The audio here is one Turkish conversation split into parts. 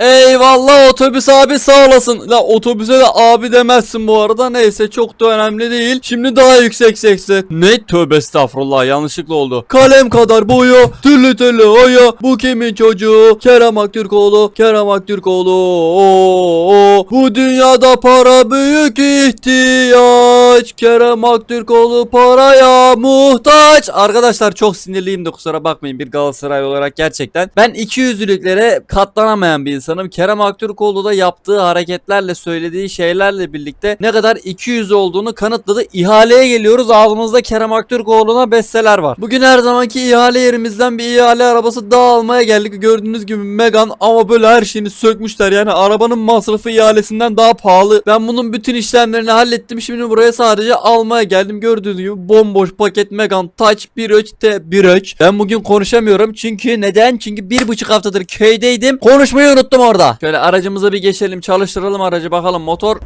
Eyvallah otobüs abi sağ olasın. La otobüse de abi demezsin bu arada. Neyse çok da önemli değil. Şimdi daha yüksek sesle. Ne tövbe estağfurullah yanlışlıkla oldu. Kalem kadar boyu, türlü türlü oyu. Bu kimin çocuğu? Kerem Aktürkoğlu, Kerem Aktürkoğlu. Oo, oo. Bu dünyada para büyük ihtiyaç. Kerem Aktürkoğlu paraya muhtaç. Arkadaşlar çok sinirliyim de kusura bakmayın bir Galatasaray olarak gerçekten. Ben iki yüzlülüklere katlanamayan bir insanım. Kerem Aktürkoğlu da yaptığı hareketlerle söylediği şeylerle birlikte ne kadar iki yüzlü olduğunu kanıtladı. İhaleye geliyoruz. Ağzımızda Kerem Aktürkoğlu'na besteler var. Bugün her zamanki ihale yerimizden bir ihale arabası daha almaya geldik. Gördüğünüz gibi Megan ama böyle her şeyini sökmüşler. Yani arabanın masrafı ihalesinden daha pahalı. Ben bunun bütün işlemlerini hallettim. Şimdi buraya sadece almaya geldim. Gördüğünüz gibi bomboş paket Megan Touch 1.3 T 1.3. Ben bugün konuşamıyorum. Çünkü neden? Çünkü bir buçuk haftadır köydeydim. Konuşmayı unuttum orada. Şöyle aracımıza bir geçelim. Çalıştıralım aracı bakalım motor.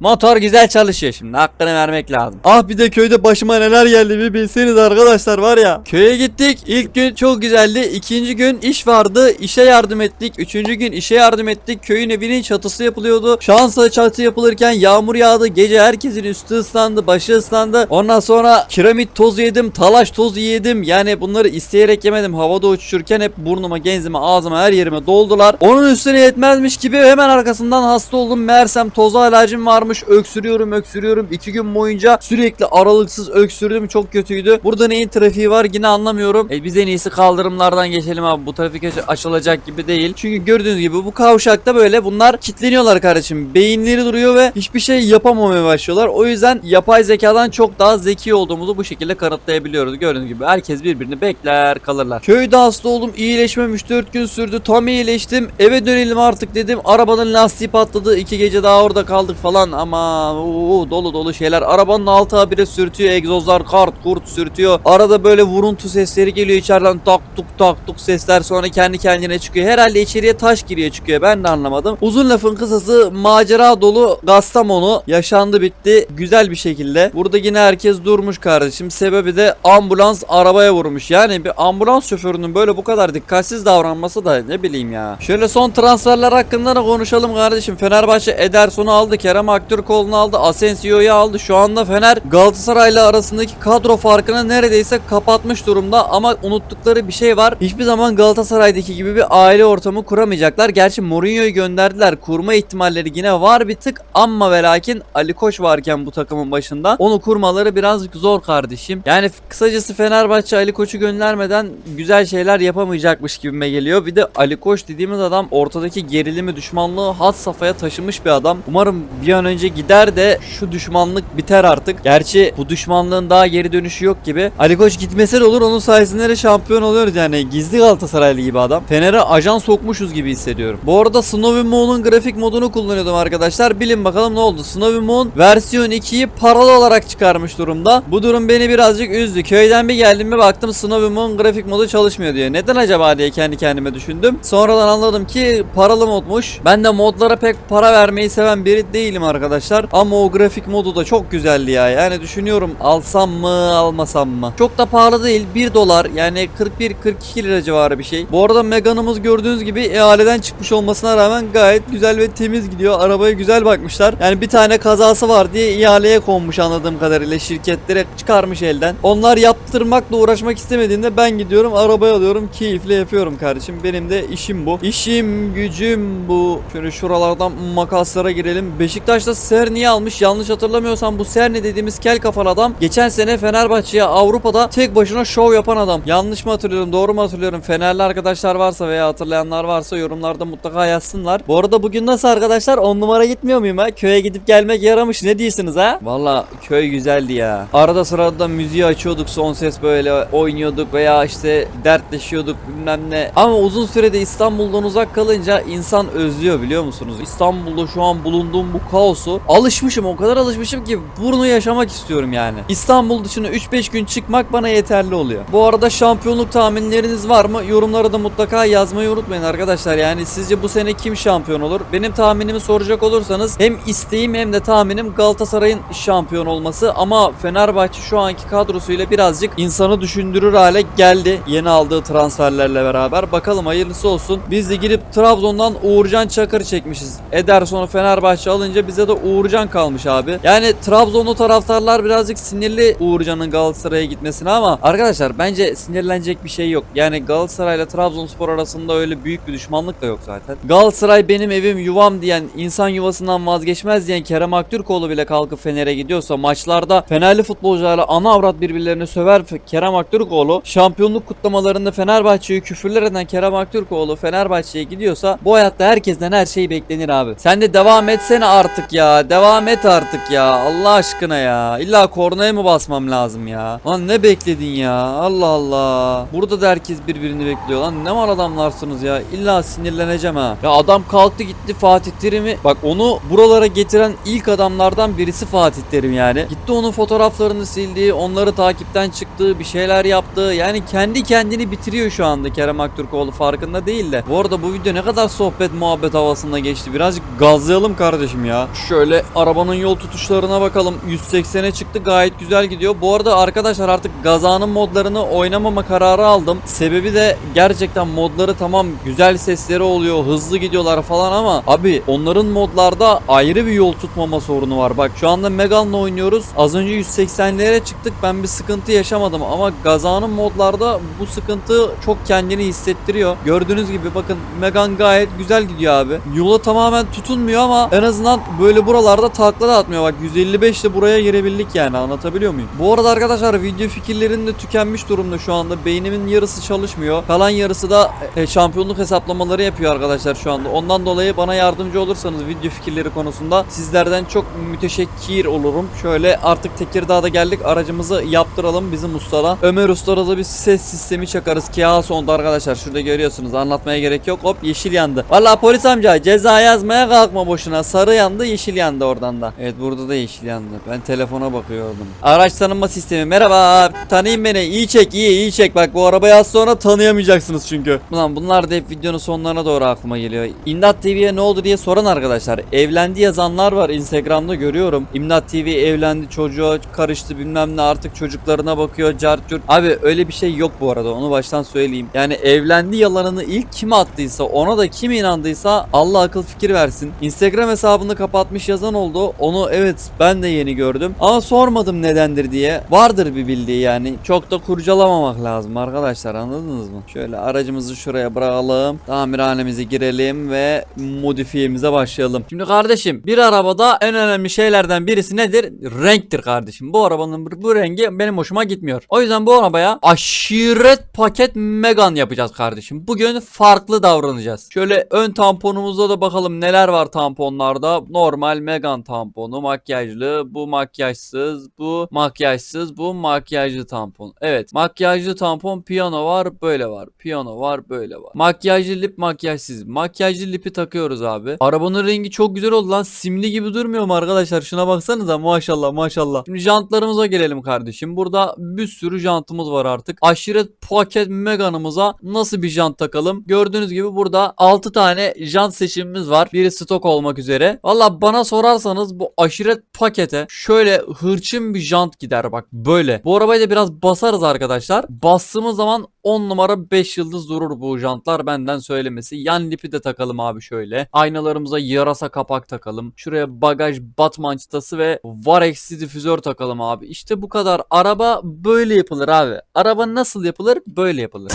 Motor güzel çalışıyor şimdi hakkını vermek lazım. Ah bir de köyde başıma neler geldi bir bilseniz arkadaşlar var ya. Köye gittik ilk gün çok güzeldi. İkinci gün iş vardı işe yardım ettik. Üçüncü gün işe yardım ettik. Köyün evinin çatısı yapılıyordu. Şansa çatı yapılırken yağmur yağdı. Gece herkesin üstü ıslandı başı ıslandı. Ondan sonra kiremit tozu yedim talaş tozu yedim. Yani bunları isteyerek yemedim. Havada uçuşurken hep burnuma genzime ağzıma her yerime doldular. Onun üstüne yetmezmiş gibi hemen arkasından hasta oldum. Meğersem toza alerjim varmış. Öksürüyorum öksürüyorum. İki gün boyunca sürekli aralıksız öksürdüm. Çok kötüydü. Burada neyin trafiği var yine anlamıyorum. E, biz en iyisi kaldırımlardan geçelim abi. Bu trafik aç- açılacak gibi değil. Çünkü gördüğünüz gibi bu kavşakta böyle bunlar kitleniyorlar kardeşim. Beyinleri duruyor ve hiçbir şey yapamamaya başlıyorlar. O yüzden yapay zekadan çok daha zeki olduğumuzu bu şekilde kanıtlayabiliyoruz. Gördüğünüz gibi herkes birbirini bekler kalırlar. Köyde hasta oldum. iyileşmemiş 4 gün sürdü. Tam iyileştim. Eve dönelim artık dedim. Arabanın lastiği patladı. 2 gece daha orada kaldık falan ama oo, dolu dolu şeyler. Arabanın altı habire sürtüyor. Egzozlar kart kurt sürtüyor. Arada böyle vuruntu sesleri geliyor içeriden tak tuk tak tuk sesler sonra kendi kendine çıkıyor. Herhalde içeriye taş giriyor çıkıyor. Ben de anlamadım. Uzun lafın kısası macera dolu Gastamonu yaşandı bitti güzel bir şekilde. Burada yine herkes durmuş kardeşim. Sebebi de ambulans arabaya vurmuş. Yani bir ambulans şoförünün böyle bu kadar dikkatsiz davranması da ne bileyim ya. Şöyle son transferler hakkında da konuşalım kardeşim. Fenerbahçe Ederson'u aldı. Kerem Aktürkoğlu'nu aldı. Asensio'yu aldı. Şu anda Fener Galatasaray'la arasındaki kadro farkını neredeyse kapatmış durumda. Ama unuttukları bir şey var. Hiçbir zaman Galatasaray'daki gibi bir aile ortamı kuramayacaklar. Gerçi Mourinho'yu gönderdiler. Kurma ihtimalleri yine var bir tık. Ama ve lakin Ali Koç varken bu takımın başında onu kurmaları birazcık zor kardeşim. Yani kısacası Fenerbahçe Ali Koç'u göndermeden güzel şeyler yapamayacakmış gibime geliyor. Bir de Ali Koç dediğimiz adam ortadaki gerilimi düşmanlığı had safhaya taşımış bir adam. Umarım bir an önce gider de şu düşmanlık biter artık. Gerçi bu düşmanlığın daha geri dönüşü yok gibi. Ali Koç gitmese de olur onun sayesinde de şampiyon oluyoruz yani. Gizli Galatasaraylı gibi adam. Fener'e ajan sokmuşuz gibi hissediyorum. Bu arada Snowy Moon'un grafik modunu kullanıyordum arkadaşlar. Bilin bakalım ne oldu. Snowy Moon versiyon 2'yi paralı olarak çıkarmış durumda. Bu durum beni birazcık üzdü. Köyden bir geldim bir baktım Snowy Moon grafik modu çalışmıyor diye. Neden acaba diye kendi kendime düşündüm. Sonradan anladım ki paralı modmuş. Ben de modlara pek para vermeyi seven biri değilim arkadaşlar. Ama o grafik modu da çok güzeldi ya. Yani düşünüyorum alsam mı almasam mı. Çok da pahalı değil. 1 dolar yani 41-42 lira civarı bir şey. Bu arada Megane'ımız gördüğünüz gibi ihaleden çıkmış olmasına rağmen gayet güzel ve temiz gidiyor. Arabaya güzel bakmışlar. Yani bir tane kazası var diye ihaleye konmuş anladığım kadarıyla şirketlere çıkarmış elden. Onlar yaptırmakla uğraşmak istemediğinde ben gidiyorum arabaya alıyorum keyifle yapıyorum kardeşim. Benim de işim bu. İşim gücüm bu. Şöyle şuralardan makaslara girelim. Beşiktaş'ta Serni'yi almış. Yanlış hatırlamıyorsam bu Serni dediğimiz kel kafalı adam geçen sene Fenerbahçe'ye Avrupa'da tek başına şov yapan adam. Yanlış mı hatırlıyorum doğru mu hatırlıyorum? Fenerli arkadaşlar varsa veya hatırlayanlar varsa yorumlarda mutlaka yazsınlar. Bu arada bugün nasıl arkadaşlar 10 numara gitmiyor muyum ha? Köye gidip gelmek yaramış ne diyorsunuz ha? Valla köy güzeldi ya. Arada sırada müziği açıyorduk son ses böyle oynuyorduk veya işte dertleşiyorduk bilmem ne. Ama uzun sürede İstanbul'dan uzak kalınca insan özlüyor biliyor musunuz? İstanbul'da şu an bulunduğum bu kaos doğrusu alışmışım o kadar alışmışım ki bunu yaşamak istiyorum yani. İstanbul dışına 3-5 gün çıkmak bana yeterli oluyor. Bu arada şampiyonluk tahminleriniz var mı? Yorumlara da mutlaka yazmayı unutmayın arkadaşlar. Yani sizce bu sene kim şampiyon olur? Benim tahminimi soracak olursanız hem isteğim hem de tahminim Galatasaray'ın şampiyon olması ama Fenerbahçe şu anki kadrosuyla birazcık insanı düşündürür hale geldi. Yeni aldığı transferlerle beraber. Bakalım hayırlısı olsun. Biz de gidip Trabzon'dan Uğurcan Çakır çekmişiz. Ederson'u Fenerbahçe alınca bize de Uğurcan kalmış abi. Yani Trabzonlu taraftarlar birazcık sinirli Uğurcan'ın Galatasaray'a gitmesine ama arkadaşlar bence sinirlenecek bir şey yok. Yani Galatasaray ile Trabzonspor arasında öyle büyük bir düşmanlık da yok zaten. Galatasaray benim evim yuvam diyen, insan yuvasından vazgeçmez diyen Kerem Aktürkoğlu bile kalkıp Fener'e gidiyorsa maçlarda Fenerli futbolcularla ana avrat birbirlerini söver Kerem Aktürkoğlu şampiyonluk kutlamalarında Fenerbahçe'yi küfürler eden Kerem Aktürkoğlu Fenerbahçe'ye gidiyorsa bu hayatta herkesten her şey beklenir abi. Sen de devam etsene artık ya. Devam et artık ya. Allah aşkına ya. İlla kornaya mı basmam lazım ya? Lan ne bekledin ya? Allah Allah. Burada da herkes birbirini bekliyor. Lan ne var adamlarsınız ya? İlla sinirleneceğim ha. Ya adam kalktı gitti Fatih Terim'i. Bak onu buralara getiren ilk adamlardan birisi Fatih Terim yani. Gitti onun fotoğraflarını sildi. Onları takipten çıktı. Bir şeyler yaptı. Yani kendi kendini bitiriyor şu anda Kerem Aktürkoğlu farkında değil de. Bu arada bu video ne kadar sohbet muhabbet havasında geçti. Birazcık gazlayalım kardeşim ya. Şöyle arabanın yol tutuşlarına bakalım. 180'e çıktı gayet güzel gidiyor. Bu arada arkadaşlar artık gazanın modlarını oynamama kararı aldım. Sebebi de gerçekten modları tamam güzel sesleri oluyor. Hızlı gidiyorlar falan ama abi onların modlarda ayrı bir yol tutmama sorunu var. Bak şu anda Megane'la oynuyoruz. Az önce 180'lere çıktık. Ben bir sıkıntı yaşamadım ama gazanın modlarda bu sıkıntı çok kendini hissettiriyor. Gördüğünüz gibi bakın Megane gayet güzel gidiyor abi. Yola tamamen tutunmuyor ama en azından böyle buralarda takla da atmıyor. Bak 155 ile buraya girebildik yani anlatabiliyor muyum? Bu arada arkadaşlar video fikirlerim de tükenmiş durumda şu anda. Beynimin yarısı çalışmıyor. Kalan yarısı da e, şampiyonluk hesaplamaları yapıyor arkadaşlar şu anda. Ondan dolayı bana yardımcı olursanız video fikirleri konusunda sizlerden çok müteşekkir olurum. Şöyle artık Tekirdağ'da geldik. Aracımızı yaptıralım bizim ustada. Ömer Usta'da da bir ses sistemi çakarız. Kia sonda arkadaşlar. Şurada görüyorsunuz. Anlatmaya gerek yok. Hop yeşil yandı. Vallahi polis amca ceza yazmaya kalkma boşuna. Sarı yandı yeşil yandı oradan da. Evet burada da yeşil yandı. Ben telefona bakıyordum. Araç tanınma sistemi. Merhaba. Tanıyın beni. İyi çek iyi iyi çek. Bak bu arabayı az sonra tanıyamayacaksınız çünkü. Ulan bunlar da hep videonun sonlarına doğru aklıma geliyor. İmdat TV'ye ne oldu diye soran arkadaşlar. Evlendi yazanlar var Instagram'da görüyorum. İmdat TV evlendi çocuğa karıştı bilmem ne artık çocuklarına bakıyor cart curt. Abi öyle bir şey yok bu arada onu baştan söyleyeyim. Yani evlendi yalanını ilk kim attıysa ona da kim inandıysa Allah akıl fikir versin. Instagram hesabını kapatmış yazan oldu. Onu evet ben de yeni gördüm. Ama sormadım nedendir diye. Vardır bir bildiği yani. Çok da kurcalamamak lazım arkadaşlar anladınız mı? Şöyle aracımızı şuraya bırakalım. Tamirhanemize girelim ve modifiyemize başlayalım. Şimdi kardeşim bir arabada en önemli şeylerden birisi nedir? Renktir kardeşim. Bu arabanın bu rengi benim hoşuma gitmiyor. O yüzden bu arabaya aşiret paket Megan yapacağız kardeşim. Bugün farklı davranacağız. Şöyle ön tamponumuzda da bakalım neler var tamponlarda. Normal Megan tamponu, makyajlı, bu makyajsız, bu makyajsız, bu makyajlı tampon. Evet, makyajlı tampon piyano var, böyle var. Piyano var, böyle var. Makyajlı lip, makyajsız. Makyajlı lipi takıyoruz abi. Arabanın rengi çok güzel oldu lan. Simli gibi durmuyor mu arkadaşlar? Şuna baksanıza maşallah maşallah. Şimdi jantlarımıza gelelim kardeşim. Burada bir sürü jantımız var artık. Aşiret paket Megane'ımıza nasıl bir jant takalım? Gördüğünüz gibi burada 6 tane jant seçimimiz var. Biri stok olmak üzere. Valla bana sorarsanız bu aşiret pakete şöyle hırçın bir jant gider bak böyle. Bu arabayı da biraz basarız arkadaşlar. Bastığımız zaman 10 numara 5 yıldız durur bu jantlar benden söylemesi. Yan lipi de takalım abi şöyle. Aynalarımıza yarasa kapak takalım. Şuraya bagaj batman çıtası ve var eksi difüzör takalım abi. İşte bu kadar. Araba böyle yapılır abi. Araba nasıl yapılır? Böyle yapılır.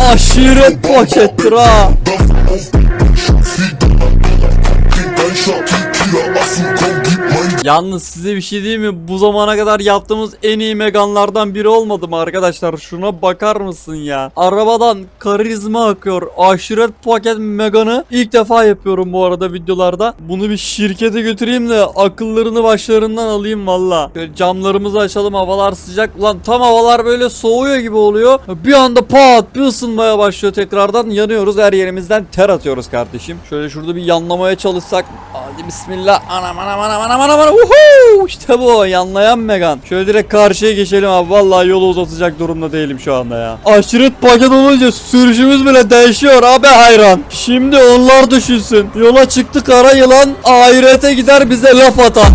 Aşiret pakettir ha. Yalnız size bir şey diyeyim mi? Bu zamana kadar yaptığımız en iyi Meganlardan biri olmadı mı arkadaşlar? Şuna bakar mısın ya? Arabadan karizma akıyor. Aşiret paket Megan'ı ilk defa yapıyorum bu arada videolarda. Bunu bir şirkete götüreyim de akıllarını başlarından alayım valla. Camlarımızı açalım havalar sıcak. Ulan tam havalar böyle soğuyor gibi oluyor. Bir anda pat bir ısınmaya başlıyor tekrardan. Yanıyoruz her yerimizden ter atıyoruz kardeşim. Şöyle şurada bir yanlamaya çalışsak. Hadi bismillah. Anam anam anam anam anam anam. Uhu! İşte bu yanlayan Megan. Şöyle direkt karşıya geçelim abi. Vallahi yolu uzatacak durumda değilim şu anda ya. Aşiret paket olunca sürüşümüz bile değişiyor abi hayran. Şimdi onlar düşünsün. Yola çıktı kara yılan ahirete gider bize laf atar.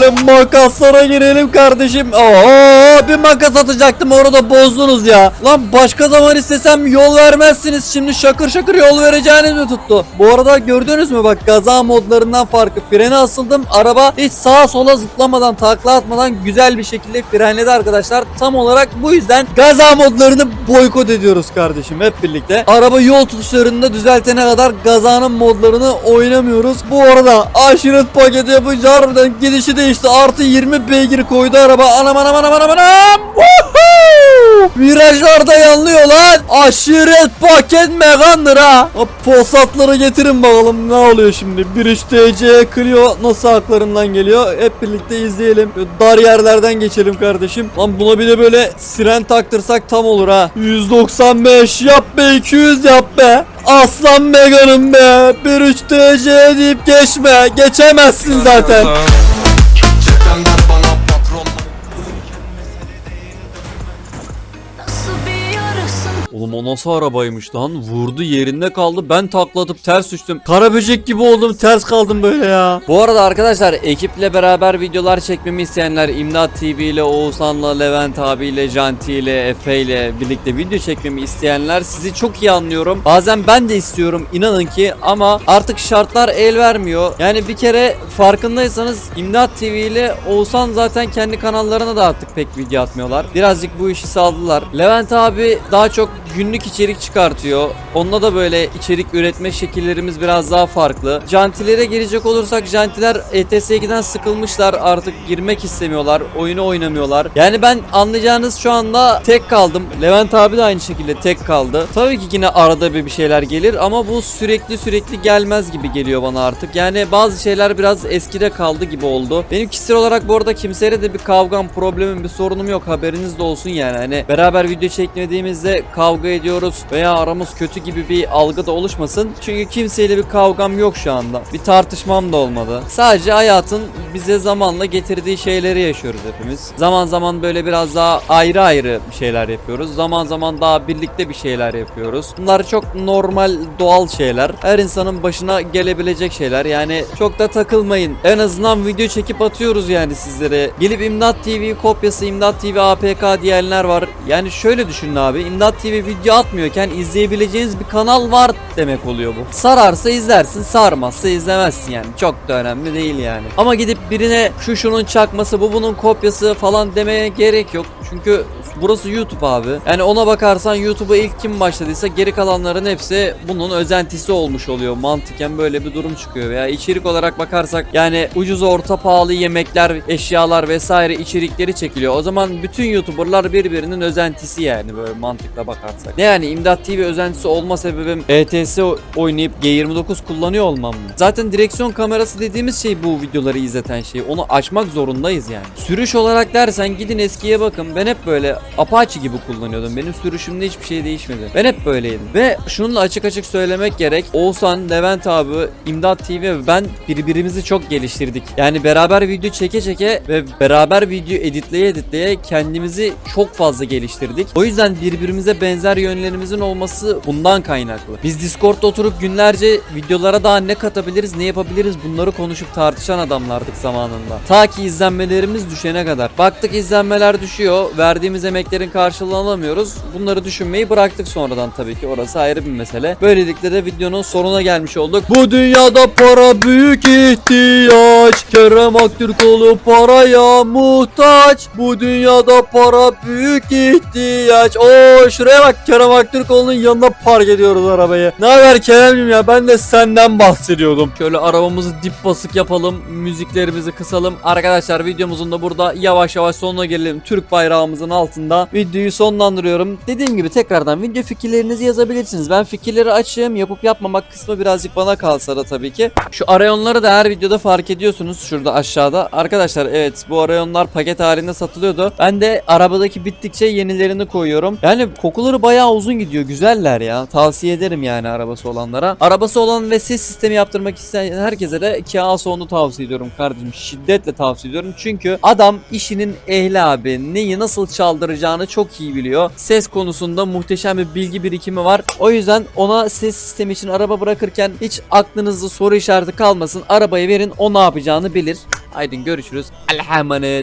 Şöyle makaslara girelim kardeşim. Oo bir makas atacaktım orada bozdunuz ya. Lan başka zaman istesem yol vermezsiniz. Şimdi şakır şakır yol vereceğiniz mi tuttu? Bu arada gördünüz mü bak gaza modlarından farkı. Frene asıldım. Araba hiç sağa sola zıplamadan takla atmadan güzel bir şekilde frenledi arkadaşlar. Tam olarak bu yüzden gaza modlarını boykot ediyoruz kardeşim hep birlikte. Araba yol tutuşlarında düzeltene kadar gazanın modlarını oynamıyoruz. Bu arada aşiret paketi yapınca harbiden gidişi değişti. Artı 20 beygir koydu araba. Anam anam anam anam anam. Virajlarda yanlıyor lan. Aşiret paket megandır ha. O posatları getirin bakalım ne oluyor şimdi. 1.3 TC Clio nasıl haklarından geliyor. Hep birlikte izleyelim. Böyle dar yerlerden geçelim kardeşim. Lan buna bir de böyle siren taktırsak tam olur ha. 195 yap be 200 yap be. Aslan Megan'ım be. 1.3 TC deyip geçme. Geçemezsin zaten. Çetenler bana Oğlum o nasıl arabaymış lan? Vurdu yerinde kaldı. Ben taklatıp ters düştüm. Kara böcek gibi oldum. Ters kaldım böyle ya. Bu arada arkadaşlar ekiple beraber videolar çekmemi isteyenler İmdat TV ile Oğuzhan'la Levent abiyle Janti ile Efe ile birlikte video çekmemi isteyenler sizi çok iyi anlıyorum. Bazen ben de istiyorum inanın ki ama artık şartlar el vermiyor. Yani bir kere farkındaysanız İmdat TV ile Oğuzhan zaten kendi kanallarına da artık pek video atmıyorlar. Birazcık bu işi saldılar. Levent abi daha çok günlük içerik çıkartıyor. Onunla da böyle içerik üretme şekillerimiz biraz daha farklı. Jantilere gelecek olursak jantiler E ETS2'den sıkılmışlar. Artık girmek istemiyorlar. Oyunu oynamıyorlar. Yani ben anlayacağınız şu anda tek kaldım. Levent abi de aynı şekilde tek kaldı. Tabii ki yine arada bir şeyler gelir ama bu sürekli sürekli gelmez gibi geliyor bana artık. Yani bazı şeyler biraz eskide kaldı gibi oldu. Benim kişisel olarak bu arada kimseyle de bir kavgam, problemim, bir sorunum yok. Haberiniz de olsun yani. Hani beraber video çekmediğimizde kavga ediyoruz veya aramız kötü gibi bir algı da oluşmasın. Çünkü kimseyle bir kavgam yok şu anda. Bir tartışmam da olmadı. Sadece hayatın bize zamanla getirdiği şeyleri yaşıyoruz hepimiz. Zaman zaman böyle biraz daha ayrı ayrı şeyler yapıyoruz. Zaman zaman daha birlikte bir şeyler yapıyoruz. Bunlar çok normal, doğal şeyler. Her insanın başına gelebilecek şeyler. Yani çok da takılmayın. En azından video çekip atıyoruz yani sizlere. Gelip İmdat TV kopyası, İmdat TV APK diyenler var. Yani şöyle düşünün abi. İmdat TV video atmıyorken izleyebileceğiniz bir kanal var demek oluyor bu. Sararsa izlersin, sarmazsa izlemezsin yani. Çok da önemli değil yani. Ama gidip birine şu şunun çakması, bu bunun kopyası falan demeye gerek yok. Çünkü burası YouTube abi. Yani ona bakarsan YouTube'a ilk kim başladıysa geri kalanların hepsi bunun özentisi olmuş oluyor. Mantıken böyle bir durum çıkıyor. Veya içerik olarak bakarsak yani ucuz orta pahalı yemekler, eşyalar vesaire içerikleri çekiliyor. O zaman bütün YouTuber'lar birbirinin özentisi yani böyle mantıkla bakarsak. Ne yani İmdat TV özentisi olma sebebim ETS oynayıp G29 kullanıyor olmam mı? Zaten direksiyon kamerası dediğimiz şey bu videoları izleten şey. Onu açmak zorundayız yani. Sürüş olarak dersen gidin eskiye bakın. Ben hep böyle Apache gibi kullanıyordum. Benim sürüşümde hiçbir şey değişmedi. Ben hep böyleydim. Ve şununla açık açık söylemek gerek. Oğuzhan, Levent abi, İmdat TV ve ben birbirimizi çok geliştirdik. Yani beraber video çeke çeke ve beraber video editleye editleye kendimizi çok fazla geliştirdik. O yüzden birbirimize benzer yönlerimizin olması bundan kaynaklı. Biz Discord'da oturup günlerce videolara daha ne katabiliriz, ne yapabiliriz bunları konuşup tartışan adamlardık zamanında. Ta ki izlenmelerimiz düşene kadar. Baktık izlenmeler düşüyor, verdiğimiz emeklerin karşılığını alamıyoruz. Bunları düşünmeyi bıraktık sonradan tabii ki. Orası ayrı bir mesele. Böylelikle de videonun sonuna gelmiş olduk. Bu dünyada para büyük ihtiyaç. Kerem Aktürkoğlu paraya muhtaç. Bu dünyada para büyük ihtiyaç. Oo şuraya bak Kerem Aktürkoğlu'nun yanına park ediyoruz arabayı. Ne haber Kerem'cim ya ben de senden bahsediyordum. Şöyle arabamızı dip basık yapalım. Müziklerimizi kısalım. Arkadaşlar videomuzun da burada yavaş yavaş sonuna gelelim. Türk bayrağımızın altında videoyu sonlandırıyorum. Dediğim gibi tekrardan video fikirlerinizi yazabilirsiniz. Ben fikirleri açığım. Yapıp yapmamak kısmı birazcık bana kalsa da tabii ki. Şu arayonları da her videoda fark ediyorsunuz şurada aşağıda. Arkadaşlar evet bu arayonlar paket halinde satılıyordu. Ben de arabadaki bittikçe yenilerini koyuyorum. Yani kokuları bayağı bayağı uzun gidiyor. Güzeller ya. Tavsiye ederim yani arabası olanlara. Arabası olan ve ses sistemi yaptırmak isteyen herkese de Kia Sound'u tavsiye ediyorum kardeşim. Şiddetle tavsiye ediyorum. Çünkü adam işinin ehli abi. Neyi nasıl çaldıracağını çok iyi biliyor. Ses konusunda muhteşem bir bilgi birikimi var. O yüzden ona ses sistemi için araba bırakırken hiç aklınızda soru işareti kalmasın. Arabayı verin o ne yapacağını bilir. Haydi görüşürüz. Allah'a.